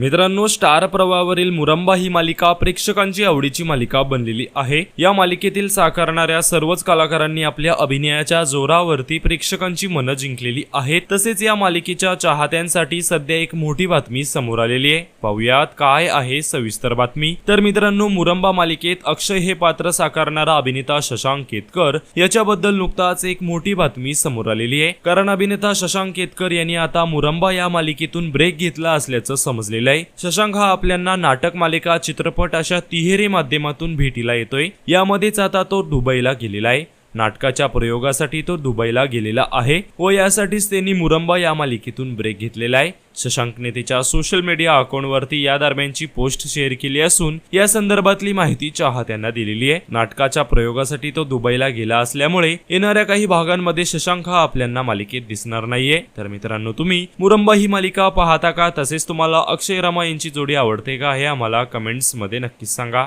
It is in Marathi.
मित्रांनो स्टार प्रवावरील मुरंबा ही मालिका प्रेक्षकांची आवडीची मालिका बनलेली आहे. या मालिकेतील साकारणाऱ्या सर्वच कलाकारांनी आपल्या अभिनयाच्या जोरावरती प्रेक्षकांची मनं जिंकलेली आहेत. तसेच या मालिकेच्या चाहत्यांसाठी सध्या एक मोठी बातमी समोर आलेली आहे. पाहुयात काय आहे सविस्तर बातमी. तर मित्रांनो मुरंबा मालिकेत अक्षय हे पात्र साकारणारा अभिनेता शशांक केतकर याच्याबद्दल नुकताच एक मोठी बातमी समोर आलेली आहे. कारण अभिनेता शशांक केतकर यांनी आता मुरंबा या मालिकेतून ब्रेक घेतला असल्याचं समजलेलं आहे शशांक हा आपल्यांना नाटक मालिका चित्रपट अशा तिहेरी माध्यमातून भेटीला येतोय. यामध्येच आता तो दुबईला गेलेला आहे. नाटकाच्या प्रयोगासाठी तो दुबईला गेलेला आहे व यासाठीच त्यांनी मुरंबा या मालिकेतून ब्रेक घेतलेला आहे. शशांकने तिच्या सोशल मीडिया अकाउंटवरती या दरम्यानची पोस्ट शेअर केली असून या संदर्भातली माहिती चाहत्यांना दिलेली आहे. नाटकाच्या प्रयोगासाठी तो दुबईला गेला असल्यामुळे येणाऱ्या काही भागांमध्ये शशांक हा आपल्यांना मालिकेत दिसणार नाहीये. तर मित्रांनो तुम्ही मुरंबा ही मालिका पाहता का? तसेच तुम्हाला अक्षय रामा यांची जोडी आवडते का? हे आम्हाला कमेंट्समध्ये नक्कीच सांगा.